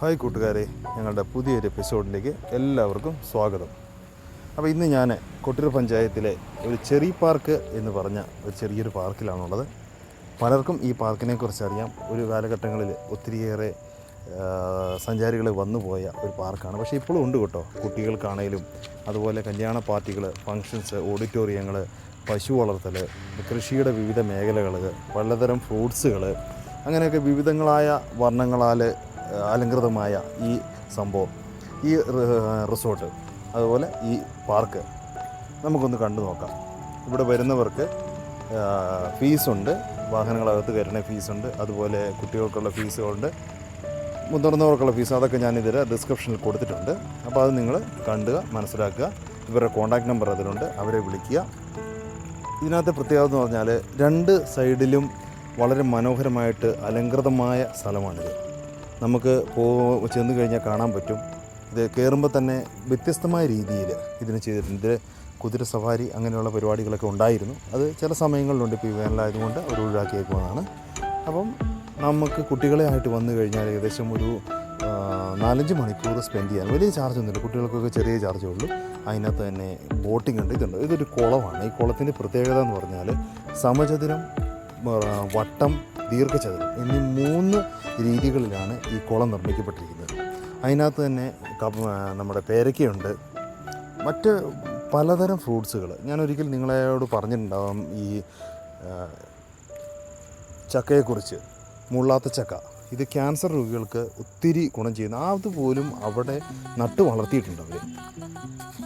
Hi കൂട്ടുകാരെ ഞങ്ങളുടെ പുതിയൊരു എപ്പിസോഡിലേക്ക് എല്ലാവർക്കും സ്വാഗതം. അപ്പോൾ ഇന്ന് ഞാൻ കൊട്ടിയൂർ പഞ്ചായത്തിലെ ഒരു ചെറിയ പാർക്ക് എന്ന് പറഞ്ഞ ഒരു ചെറിയൊരു പാർക്കിലാണുള്ളത്. പലർക്കും ഈ പാർക്കിനെ കുറിച്ച് അറിയാം. ഒരു കാലഘട്ടങ്ങളിൽ ഒത്തിരിയേറെ സഞ്ചാരികൾ വന്നുപോയ ഒരു പാർക്കാണ്. പക്ഷേ ഇപ്പോഴും ഉണ്ട് കേട്ടോ. കുട്ടികൾക്കാണേലും അതുപോലെ കല്യാണ പാർട്ടികൾ ഫങ്ഷൻസ് ഓഡിറ്റോറിയങ്ങൾ പശു വളർത്തൽ കൃഷിയുടെ വിവിധ മേഖലകൾ പലതരം ഫ്രൂട്ട്സുകൾ അങ്ങനെയൊക്കെ വിവിധങ്ങളായ വർണങ്ങളാൽ അലങ്കൃതമായ ഈ സംഭവം. ഈ റിസോർട്ട് അതുപോലെ ഈ പാർക്ക് നമുക്കൊന്ന് കണ്ടു നോക്കാം. ഇവിടെ വരുന്നവർക്ക് ഫീസുണ്ട്. വാഹനങ്ങളകത്ത് കയറണ ഫീസുണ്ട്. അതുപോലെ കുട്ടികൾക്കുള്ള ഫീസുകളുണ്ട്. മുതിർന്നവർക്കുള്ള ഫീസ് അതൊക്കെ ഞാൻ ഇതിൽ ഡിസ്ക്രിപ്ഷനിൽ കൊടുത്തിട്ടുണ്ട്. അപ്പോൾ അത് നിങ്ങൾ കണ്ടുക മനസ്സിലാക്കുക. ഇവരുടെ കോൺടാക്ട് നമ്പർ അതിലുണ്ട്. അവരെ വിളിക്കുക. ഇതിനകത്ത് പ്രത്യേകത എന്ന് പറഞ്ഞാൽ രണ്ട് സൈഡിലും വളരെ മനോഹരമായിട്ട് അലങ്കൃതമായ സ്ഥലമാണിത്. നമുക്ക് പോ ചെന്ന് കഴിഞ്ഞാൽ കാണാൻ പറ്റും. ഇത് കയറുമ്പോൾ തന്നെ വ്യത്യസ്തമായ രീതിയിൽ ഇതിന് ചെയ്തിട്ടുണ്ട്. ഇതിൽ കുതിര സവാരി അങ്ങനെയുള്ള പരിപാടികളൊക്കെ ഉണ്ടായിരുന്നു. അത് ചില സമയങ്ങളിലുണ്ട്. ഇപ്പോൾ ഈ വേനലായതുകൊണ്ട് അവർ ഒഴിവാക്കിയേക്കുന്നതാണ് അപ്പം നമുക്ക് കുട്ടികളെ ആയിട്ട് വന്നു കഴിഞ്ഞാൽ ഏകദേശം ഒരു നാലഞ്ച് മണിക്കൂർ സ്പെൻഡ് ചെയ്യാൻ വലിയ ചാർജ് ഒന്നുമില്ല. കുട്ടികൾക്കൊക്കെ ചെറിയ ചാർജേ ഉള്ളൂ. അതിനകത്ത് തന്നെ ബോട്ടിംഗ് ഉണ്ട്. ഇതുണ്ട്. ഇതൊരു കുളമാണ്. ഈ കുളത്തിന്റെ പ്രത്യേകത എന്ന് പറഞ്ഞാൽ സമചതുരം വട്ടം ദീർഘചതുരം എന്നീ മൂന്ന് രീതികളിലാണ് ഈ കുളം നിർമ്മിക്കപ്പെട്ടിരിക്കുന്നത്. അതിനകത്ത് തന്നെ നമ്മുടെ പേരക്കയുണ്ട് മറ്റ് പലതരം ഫ്രൂട്ട്സുകൾ ഞാൻ ഒരിക്കൽ നിങ്ങളോട് പറഞ്ഞിട്ടുണ്ടാവും ഈ ചക്കയെക്കുറിച്ച്. മുള്ളാത്ത ചക്ക. ഇത് ക്യാൻസർ രോഗികൾക്ക് ഒത്തിരി ഗുണം ചെയ്യുന്ന. അതുപോലും അവിടെ നട്ടു വളർത്തിയിട്ടുണ്ട് അവർ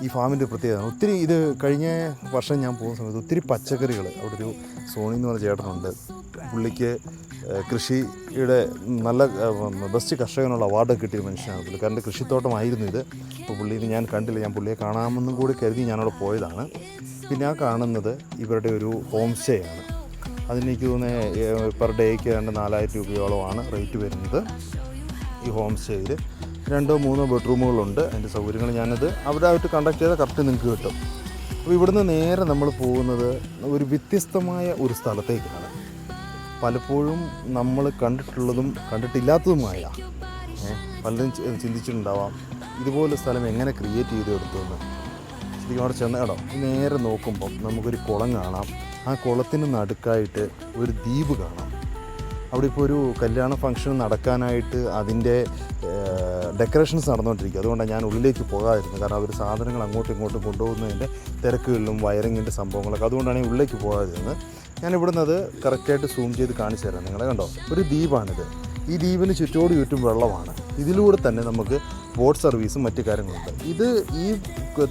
ഈ ഫാമിന്റെ പ്രത്യേകത. ഒത്തിരി ഇത് കഴിഞ്ഞ വർഷം ഞാൻ പോകുന്ന സമയത്ത് ഒത്തിരി പച്ചക്കറികൾ അവിടെ ഒരു സോണി എന്ന് പറഞ്ഞ ചേട്ടനുണ്ട്. പുള്ളിക്ക് കൃഷിയുടെ നല്ല ബെസ്റ്റ് കർഷകനുള്ള അവാർഡ് കിട്ടിയ മനുഷ്യനാണ് പുള്ളിക്കാരന്റെ കൃഷിത്തോട്ടമായിരുന്നു ഇത്. അപ്പോൾ പുള്ളിനെ ഞാൻ കണ്ടില്ല. ഞാൻ പുള്ളിയെ കാണാമെന്നും കൂടി കരുതി ഞാനവിടെ പോയതാണ്. പിന്നെ ആ കാണുന്നത് ഇവരുടെ ഒരു ഹോം സ്റ്റേ ആണ്. അതിനെനിക്ക് തോന്നുന്നത് പെർ ഡേക്ക് രണ്ട് നാലായിരം രൂപയോളമാണ് റേറ്റ് വരുന്നത് ഈ ഹോം സ്റ്റേയിൽ. രണ്ടോ മൂന്നോ ബെഡ്റൂമുകളുണ്ട്. അതിന്റെ സൗകര്യങ്ങൾ ഞാനത് അവിടെ ആയിട്ട് കണ്ടക്ട് ചെയ്താൽ കറക്റ്റ് നിങ്ങൾക്ക് കിട്ടും. അപ്പോൾ ഇവിടുന്ന് നേരെ നമ്മൾ പോകുന്നത് ഒരു വ്യത്യസ്തമായ ഒരു സ്ഥലത്തേക്കാണ്. പലപ്പോഴും നമ്മൾ കണ്ടിട്ടുള്ളതും കണ്ടിട്ടില്ലാത്തതുമായ പലരും ചിന്തിച്ചിട്ടുണ്ടാവാം ഇതുപോലെ സ്ഥലം എങ്ങനെ ക്രിയേറ്റ് ചെയ്ത് എന്ന് ശരിക്കും അവിടെ ചെന്ന കേട്ടോ നേരെ നോക്കുമ്പം നമുക്കൊരു കുളം കാണാം. ആ കുളത്തിന് നടുക്കായിട്ട് ഒരു ദ്വീപ് കാണാം. അവിടെ ഇപ്പോൾ ഒരു കല്യാണ ഫംഗ്ഷൻ നടക്കാനായിട്ട് അതിന്റെ ഡെക്കറേഷൻസ് നടന്നുകൊണ്ടിരിക്കുക അതുകൊണ്ടാണ് ഞാൻ ഉള്ളിലേക്ക് പോകാതിരുന്നത്. കാരണം അവർ സാധനങ്ങൾ അങ്ങോട്ടും ഇങ്ങോട്ടും കൊണ്ടുപോകുന്നതിന്റെ തിരക്കുകളിലും വയറിങ്ങിന്റെ സംഭവങ്ങളൊക്കെ അതുകൊണ്ടാണ് ഞാൻ ഉള്ളിലേക്ക് പോകാതിരുന്നത്. ഞാൻ അത് കറക്റ്റായിട്ട് സൂം ചെയ്ത് കാണിച്ചു തരാം. നിങ്ങളെ കണ്ടോ? ഒരു ദ്വീപാണിത്. ഈ ദ്വീപിന് ചുറ്റോട് ചുറ്റും വെള്ളമാണ്. ഇതിലൂടെ തന്നെ നമുക്ക് ബോട്ട് സർവീസും മറ്റു കാര്യങ്ങളുണ്ട്. ഇത് ഈ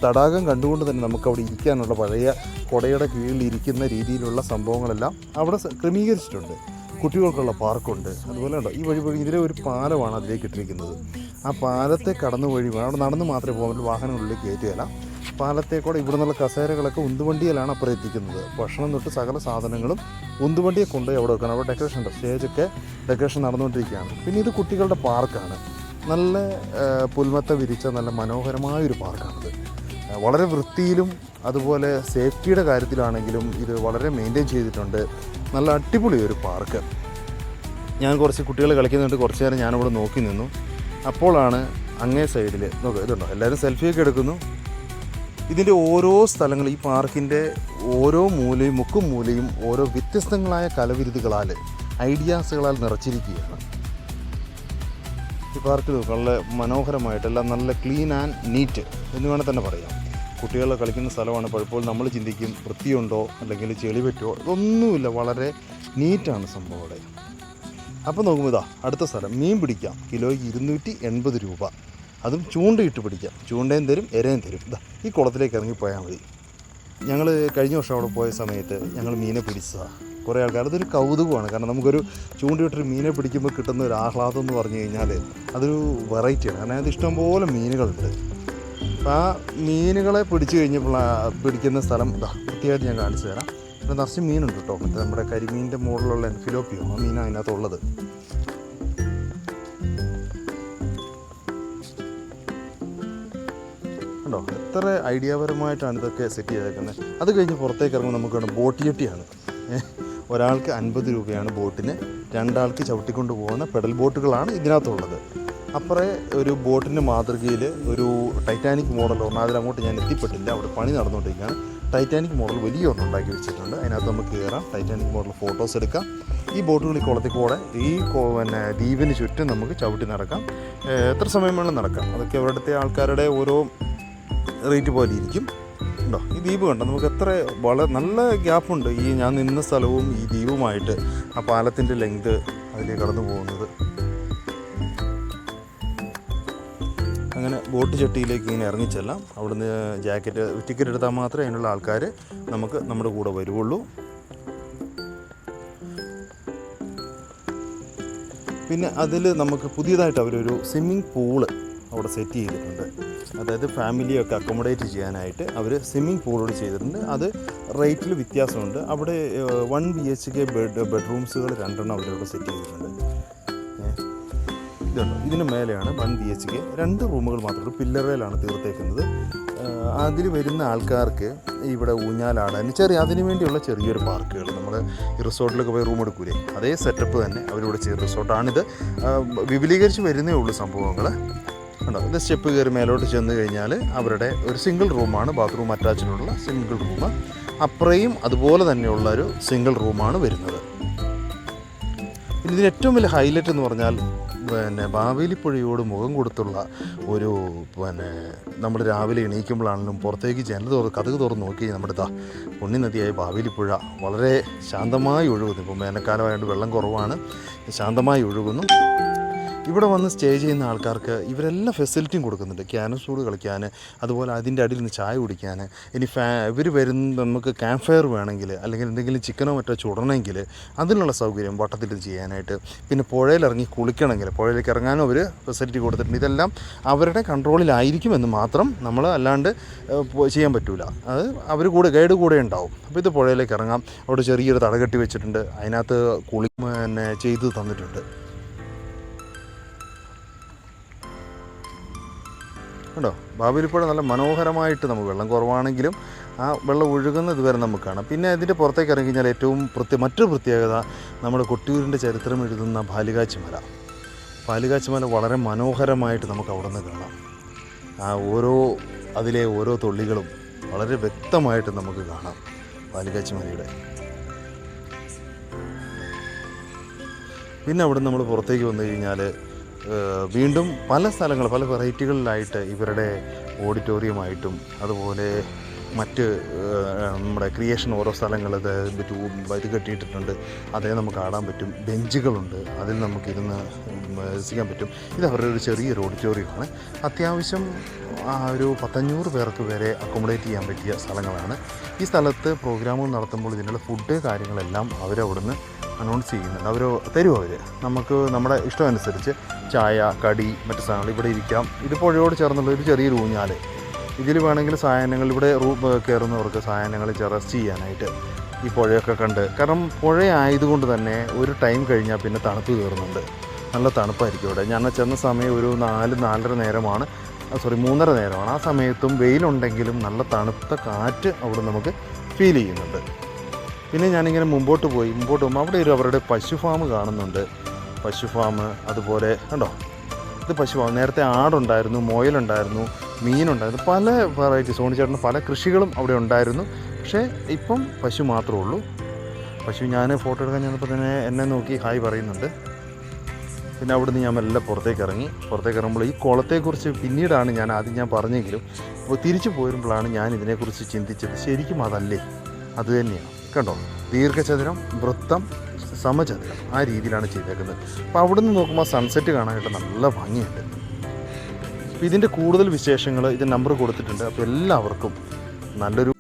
തടാകം കണ്ടുകൊണ്ട് തന്നെ നമുക്ക് അവിടെ ഇരിക്കാനുള്ള പഴയ കുടയുടെ കീഴിൽ ഇരിക്കുന്ന രീതിയിലുള്ള സംഭവങ്ങളെല്ലാം അവിടെ ക്രമീകരിച്ചിട്ടുണ്ട്. കുട്ടികൾക്കുള്ള പാർക്കുണ്ട്. അതുപോലെ ഉണ്ടോ ഈ വഴി വഴി ഇതിലെ ഒരു പാലമാണ് അതിലേക്ക് ഇട്ടിരിക്കുന്നത്. ആ പാലത്തെ കടന്നു വഴി അവിടെ നടന്ന് മാത്രമേ പോകാൻ വാഹനങ്ങളിലേക്ക് കയറ്റുകയില്ല. പാലത്തെ കൂടെ ഇവിടെ നിന്നുള്ള കസേരകളൊക്കെ ഉന്തുവണ്ടിയിലാണ് അപ്പുറം എത്തിക്കുന്നത്. ഭക്ഷണം തൊട്ട് സകല സാധനങ്ങളും ഉന്തുവണ്ടിയെ കൊണ്ടുപോയി അവിടെ വെക്കണം. അവിടെ ഡെക്കറേഷൻ ഉണ്ട്. സ്റ്റേജൊക്കെ ഡെക്കറേഷൻ നടന്നുകൊണ്ടിരിക്കുകയാണ്. പിന്നെ ഇത് കുട്ടികളുടെ പാർക്കാണ്. നല്ല പുൽമത്ത വിരിച്ച നല്ല മനോഹരമായ ഒരു പാർക്കാണിത് വളരെ വൃത്തിയിലും അതുപോലെ സേഫ്റ്റിയുടെ കാര്യത്തിലാണെങ്കിലും ഇത് വളരെ മെയിന്റെയിൻ ചെയ്തിട്ടുണ്ട്. നല്ല അടിപൊളി ഒരു പാർക്ക്. ഞാൻ കുറച്ച് കുട്ടികൾ കളിക്കുന്നുണ്ട്. കുറച്ച് നേരം ഞാനിവിടെ നോക്കി നിന്നു. അപ്പോഴാണ് അങ്ങേ സൈഡിൽ നോക്കുക ഇതുണ്ടോ? എല്ലാവരും സെൽഫിയൊക്കെ എടുക്കുന്നു. ഇതിന്റെ ഓരോ സ്ഥലങ്ങൾ ഈ പാർക്കിന്റെ ഓരോ മൂലയും മുക്കും മൂലയും ഓരോ വ്യത്യസ്തങ്ങളായ കലവിരുതുകളാൽ ഐഡിയാസുകളാൽ നിറച്ചിരിക്കുകയാണ്. ഈ പാർക്ക് വളരെ മനോഹരമായിട്ടെല്ലാം നല്ല ക്ലീൻ ആൻഡ് നീറ്റ് എന്ന് വേണേൽ തന്നെ പറയാം. കുട്ടികൾ കളിക്കുന്ന സ്ഥലമാണ്. പലപ്പോഴും നമ്മൾ ചിന്തിക്കും വൃത്തിയുണ്ടോ അല്ലെങ്കിൽ ചെളി പറ്റുമോ ഇതൊന്നുമില്ല. വളരെ നീറ്റാണ് സംഭവം അവിടെ. അപ്പോൾ നോക്കുമ്പോൾ ഇതാ അടുത്ത സ്ഥലം. മീൻ പിടിക്കാം. കിലോയ്ക്ക് ഇരുന്നൂറ്റി എൺപത് രൂപ. അതും ചൂണ്ടയിട്ട് പിടിക്കാം ചൂണ്ടയും തരും എരയും തരും. ഇതാ ഈ കുളത്തിലേക്ക് ഇറങ്ങി പോയാൽ മതി. ഞങ്ങൾ കഴിഞ്ഞ വർഷം അവിടെ പോയ സമയത്ത് ഞങ്ങൾ മീനെ പിടിച്ചതാണ് കുറേ ആൾക്കാർ അതൊരു കൗതുകമാണ്. കാരണം നമുക്കൊരു ചൂണ്ടയിട്ടൊരു മീനെ പിടിക്കുമ്പോൾ കിട്ടുന്ന ഒരു ആഹ്ലാദം എന്ന് പറഞ്ഞു കഴിഞ്ഞാൽ അതൊരു വെറൈറ്റിയാണ്. കാരണം അത് ഇഷ്ടംപോലെ മീനുകളുണ്ട്. അപ്പോൾ ആ മീനുകളെ പിടിച്ചു കഴിഞ്ഞപ്പോൾ പിടിക്കുന്ന സ്ഥലം ഇതാ വൃത്തിയായിട്ട് ഞാൻ കാണിച്ചു തരാം. പിന്നെ നിറച്ച് മീനുണ്ട് കേട്ടോ. മറ്റേ നമ്മുടെ കരിമീനിന്റെ മുകളിലുള്ള എൻഫിലോപ്പിയോ ആ മീനാണ് അതിനകത്തുള്ളത്. കണ്ടോ? എത്ര ഐഡിയാപരമായിട്ടാണ് ഇതൊക്കെ സെറ്റ് ചെയ്തേക്കുന്നത്. അത് കഴിഞ്ഞ് പുറത്തേക്ക് ഇറങ്ങുമ്പോൾ നമുക്ക് വേണം ബോട്ട് ജെട്ടിയാണ്. ഒരാൾക്ക് അൻപത് രൂപയാണ് ബോട്ടിന് രണ്ടാൾക്ക് ചവിട്ടിക്കൊണ്ട് പോകുന്ന പെഡൽ ബോട്ടുകളാണ് ഇതിനകത്തുള്ളത്. അപ്പുറേ ഒരു ബോട്ടിന്റെ മാതൃകയിൽ ഒരു ടൈറ്റാനിക് മോഡൽ ഒരെണ്ണം അതിലങ്ങോട്ട് ഞാൻ എത്തിപ്പെട്ടില്ല. അവിടെ പണി നടന്നുകൊണ്ടിരിക്കുകയാണ്. ടൈറ്റാനിക് മോഡൽ വലിയ ഒന്ന് ഉണ്ടാക്കി വെച്ചിട്ടുണ്ട്. അതിനകത്ത് നമുക്ക് കയറാം. ടൈറ്റാനിക് മോഡൽ ഫോട്ടോസ് എടുക്കാം. ഈ ബോട്ടുകൾ ഈ കുളത്തിൽ കൂടെ ഈ പിന്നെ ദ്വീപിന് ചുറ്റും നമുക്ക് ചവിട്ടി നടക്കാം. എത്ര സമയം വേണം നടക്കാം? അതൊക്കെ അവരുടെ ആൾക്കാരുടെ ഓരോ റേറ്റ് പോലെ ഇരിക്കും ഉണ്ടോ? ഈ ദ്വീപ് കണ്ടോ? നമുക്ക് എത്ര വളരെ നല്ല ഗ്യാപ്പുണ്ട് ഈ ഞാൻ നിന്ന സ്ഥലവും ഈ ദ്വീപുമായിട്ട് ആ പാലത്തിന്റെ ലെങ്ത് അതിലേക്ക് കടന്നു പോകുന്നത്. അങ്ങനെ ബോട്ട് ചട്ടിയിലേക്ക് ഇങ്ങനെ ഇറങ്ങിച്ചെല്ലാം അവിടുന്ന് ജാക്കറ്റ് ടിക്കറ്റ് എടുത്താൽ മാത്രമേ അതിനുള്ള ആൾക്കാർ നമുക്ക് നമ്മുടെ കൂടെ വരുവുള്ളൂ. പിന്നെ അതിൽ നമുക്ക് പുതിയതായിട്ട് അവരൊരു സ്വിമ്മിംഗ് പൂൾ അവിടെ സെറ്റ് ചെയ്തിട്ടുണ്ട്. അതായത് ഫാമിലിയൊക്കെ അക്കോമഡേറ്റ് ചെയ്യാനായിട്ട് അവർ സ്വിമ്മിംഗ് പൂളോട് ചെയ്തിട്ടുണ്ട്. അത് റേറ്റിൽ വ്യത്യാസമുണ്ട്. അവിടെ one B H K bed ബെഡ്റൂംസുകൾ രണ്ടെണ്ണം അവരവിടെ സെറ്റ് ചെയ്തിട്ടുണ്ട്. ഇതുണ്ട്? ഇതിന് മേലെയാണ് വൺ ബി എച്ച് കെ. രണ്ട് റൂമുകൾ മാത്രമേ പില്ലറയിലാണ് തീർത്തേക്കുന്നത്. അതിൽ വരുന്ന ആൾക്കാർക്ക് ഇവിടെ ഊഞ്ഞാലാടാൻ ചെറിയ അതിന് വേണ്ടിയുള്ള ചെറിയൊരു പാർക്കുകൾ. നമ്മൾ റിസോർട്ടിലൊക്കെ പോയി റൂം എടുക്കൂലേ? അതേ സെറ്റപ്പ് തന്നെ അവരിവിടെ ചെയ്ത റിസോർട്ടാണിത്. വിപുലീകരിച്ച് വരുന്നേ ഉള്ളൂ സംഭവങ്ങൾ ഉണ്ടോ ഇത് സ്റ്റെപ്പ് കയറി മേലോട്ട് ചെന്ന് കഴിഞ്ഞാൽ അവരുടെ ഒരു സിംഗിൾ റൂമാണ് ബാത്റൂം അറ്റാച്ചിനുള്ള സിംഗിൾ റൂം അപ്പുറയും അതുപോലെ തന്നെയുള്ള ഒരു സിംഗിൾ റൂമാണ് വരുന്നത്. ഇതിന് ഏറ്റവും വലിയ ഹൈലൈറ്റ് എന്ന് പറഞ്ഞാൽ പിന്നെ ബാവേലിപ്പുഴയോട് മുഖം കൊടുത്തുള്ള ഒരു പിന്നെ നമ്മൾ രാവിലെ എണീക്കുമ്പോഴാണെങ്കിലും പുറത്തേക്ക് ജനൽ തുറ കഥക് തുറന്ന് നോക്കി നമ്മുടെ ദാ പുണ്യ നദിയായ ബാവേലിപ്പുഴ വളരെ ശാന്തമായി ഒഴുകുന്നു. ഇപ്പം വേനൽക്കാലമായതുകൊണ്ട് വെള്ളം കുറവാണ്. ശാന്തമായി ഒഴുകുന്നു. ഇവിടെ വന്ന് സ്റ്റേ ചെയ്യുന്ന ആൾക്കാർക്ക് ഇവരെല്ലാം ഫെസിലിറ്റിയും കൊടുക്കുന്നുണ്ട്. ക്യാനസൂട് കളിക്കാൻ അതുപോലെ അതിന്റെ അടിയിൽ നിന്ന് ചായ കുടിക്കാൻ. ഇനി ഫാ ഇവർ വരുന്ന നമുക്ക് ക്യാമ്പ് ഫയർ വേണമെങ്കിൽ അല്ലെങ്കിൽ എന്തെങ്കിലും ചിക്കനോ മറ്റോ ചുടണമെങ്കിൽ അതിനുള്ള സൗകര്യം വട്ടത്തിൽ ചെയ്യാനായിട്ട്. പിന്നെ പുഴയിലിറങ്ങി കുളിക്കണമെങ്കിൽ പുഴയിലേക്ക് ഇറങ്ങാനും അവർ ഫെസിലിറ്റി കൊടുത്തിട്ടുണ്ട്. ഇതെല്ലാം അവരുടെ കൺട്രോളിലായിരിക്കുമെന്ന് മാത്രം നമ്മൾ അല്ലാണ്ട് ചെയ്യാൻ പറ്റില്ല അത് അവർ കൂടെ ഗൈഡ് കൂടെ ഉണ്ടാവും. അപ്പോൾ ഇത് പുഴയിലേക്ക് ഇറങ്ങാം. അവിടെ ചെറിയൊരു തടകെട്ടി വെച്ചിട്ടുണ്ട്. അതിനകത്ത് കുളി പിന്നെ ചെയ്ത് തന്നിട്ടുണ്ട്. കണ്ടോ ബാബുലിപ്പുഴ നല്ല മനോഹരമായിട്ട് നമുക്ക് വെള്ളം കുറവാണെങ്കിലും ആ വെള്ളം ഒഴുകുന്നത് വരെ നമുക്ക് കാണാം. പിന്നെ അതിന്റെ പുറത്തേക്ക് ഇറങ്ങി കഴിഞ്ഞാൽ ഏറ്റവും പ്രത്യേക മറ്റൊരു പ്രത്യേകത നമ്മുടെ കൊട്ടിയൂരിന്റെ ചരിത്രം എഴുതുന്ന ബാലികാച്ചി മല മല വളരെ മനോഹരമായിട്ട് നമുക്ക് അവിടെ നിന്ന് കാണാം. ആ ഓരോ അതിലെ ഓരോ തുള്ളികളും വളരെ വ്യക്തമായിട്ട് നമുക്ക് കാണാം ബാലികാച്ചി മലയുടെ പിന്നെ അവിടെ നമ്മൾ പുറത്തേക്ക് വന്നു കഴിഞ്ഞാൽ വീണ്ടും പല സ്ഥലങ്ങൾ പല വെറൈറ്റികളിലായിട്ട് ഇവരുടെ ഓഡിറ്റോറിയമായിട്ടും അതുപോലെ മറ്റ് നമ്മുടെ ക്രിയേഷൻ ഓരോ സ്ഥലങ്ങൾ ഇത് കെട്ടിയിട്ടിട്ടുണ്ട്. അതേ നമുക്ക് ആടാൻ പറ്റും. ബെഞ്ചുകളുണ്ട്. അതിൽ നമുക്കിരുന്ന് രസിക്കാൻ പറ്റും. ഇത് അവരുടെ ഒരു ചെറിയൊരു ഓഡിറ്റോറിയമാണ്. അത്യാവശ്യം ഒരു പത്തഞ്ഞൂറ് പേർക്ക് വരെ അക്കോമഡേറ്റ് ചെയ്യാൻ പറ്റിയ സ്ഥലങ്ങളാണ്. ഈ സ്ഥലത്ത് പ്രോഗ്രാമുകൾ നടത്തുമ്പോൾ ഇതിനുള്ള ഫുഡ് കാര്യങ്ങളെല്ലാം അവരവിടുന്ന് അനൗൺസ് ചെയ്യുന്നുണ്ട്. അവർ തരും അവർ നമുക്ക് നമ്മുടെ ഇഷ്ടമനുസരിച്ച് ചായ കടി മറ്റു സാധനങ്ങൾ ഇവിടെ ഇരിക്കാം. ഇത് പുഴയോട് ചേർന്നുള്ള ഒരു ചെറിയ ഊഞ്ഞാൽ ഇതിൽ വേണമെങ്കിൽ സാധനങ്ങൾ ഇവിടെ റൂം കയറുന്നവർക്ക് സാധനങ്ങൾ റെസ്റ്റ് ചെയ്യാനായിട്ട് ഈ പുഴയൊക്കെ കണ്ട്. കാരണം പുഴ ആയതുകൊണ്ട് തന്നെ ഒരു ടൈം കഴിഞ്ഞാൽ പിന്നെ തണുപ്പ് കയറുന്നുണ്ട് നല്ല തണുപ്പായിരിക്കും ഇവിടെ. ഞാൻ ചെന്ന സമയം ഒരു നാല് നാലര നേരമാണ്. സോറി മൂന്നര നേരമാണ്. ആ സമയത്തും വെയിലുണ്ടെങ്കിലും നല്ല തണുത്ത കാറ്റ് അവിടെ നമുക്ക് ഫീൽ ചെയ്യുന്നുണ്ട്. പിന്നെ ഞാനിങ്ങനെ മുമ്പോട്ട് പോയി. മുമ്പോട്ട് പോകുമ്പോൾ അവിടെ ഒരു അവരുടെ പശു ഫാം കാണുന്നുണ്ട്. പശു ഫാം അതുപോലെ കണ്ടോ? ഇത് പശു ഫാം നേരത്തെ ആടുണ്ടായിരുന്നു മുയലുണ്ടായിരുന്നു മീനുണ്ടായിരുന്നു പല വെറൈറ്റി സോണിച്ചേട്ടന് പല കൃഷികളും അവിടെ ഉണ്ടായിരുന്നു. പക്ഷേ ഇപ്പം പശു മാത്രമേ ഉള്ളൂ. പശു ഞാൻ ഫോട്ടോ എടുക്കാൻ ചെന്നപ്പോൾ തന്നെ എന്നെ നോക്കി ഹായ് പറയുന്നുണ്ട്. പിന്നെ അവിടുന്ന് ഞാൻ മെല്ലെ പുറത്തേക്ക് ഇറങ്ങി. പുറത്തേക്ക് ഇറങ്ങുമ്പോൾ ഈ കുളത്തെക്കുറിച്ച് പിന്നീടാണ് ഞാൻ ആദ്യം ഞാൻ പറഞ്ഞെങ്കിലും അപ്പോൾ തിരിച്ചു പോരുമ്പോഴാണ് ഞാൻ ഇതിനെക്കുറിച്ച് ചിന്തിച്ചത്. ശരിക്കും അതല്ലേ? അത് തന്നെയാണ്. കണ്ടോ? ദീർഘചതുരം വൃത്തം സമചതുരം ആ രീതിയിലാണ് ചെയ്തേക്കുന്നത്. അപ്പോൾ അവിടുന്ന് നോക്കുമ്പോൾ സൺസെറ്റ് കാണാനായിട്ട് നല്ല ഭംഗിയുണ്ട്. അപ്പോൾ ഇതിന്റെ കൂടുതൽ വിശേഷങ്ങൾ ഇതിന്റെ നമ്പർ കൊടുത്തിട്ടുണ്ട്. അപ്പോൾ എല്ലാവർക്കും നല്ലൊരു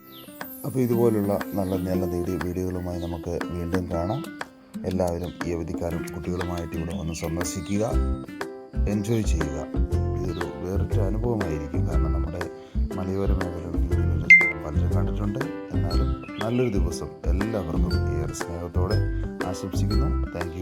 അപ്പോൾ ഇതുപോലുള്ള നല്ല നല്ല നേടിയ വീഡിയോകളുമായി നമുക്ക് വീണ്ടും കാണാം. എല്ലാവരും ഈ അവധിക്കാലം കുട്ടികളുമായിട്ട് ഇവിടെ വന്ന് സന്ദർശിക്കുക എൻജോയ് ചെയ്യുക. ഇതൊരു വേറിട്ട അനുഭവമായിരിക്കും. കാരണം നമ്മുടെ മലയോര മേഖലകളിൽ പലരും കണ്ടിട്ടുണ്ട്. എന്നാലും നല്ലൊരു ദിവസം. എല്ലാവർക്കും ഏറെ സ്നേഹത്തോടെ ആശംസിക്കുന്നു. താങ്ക്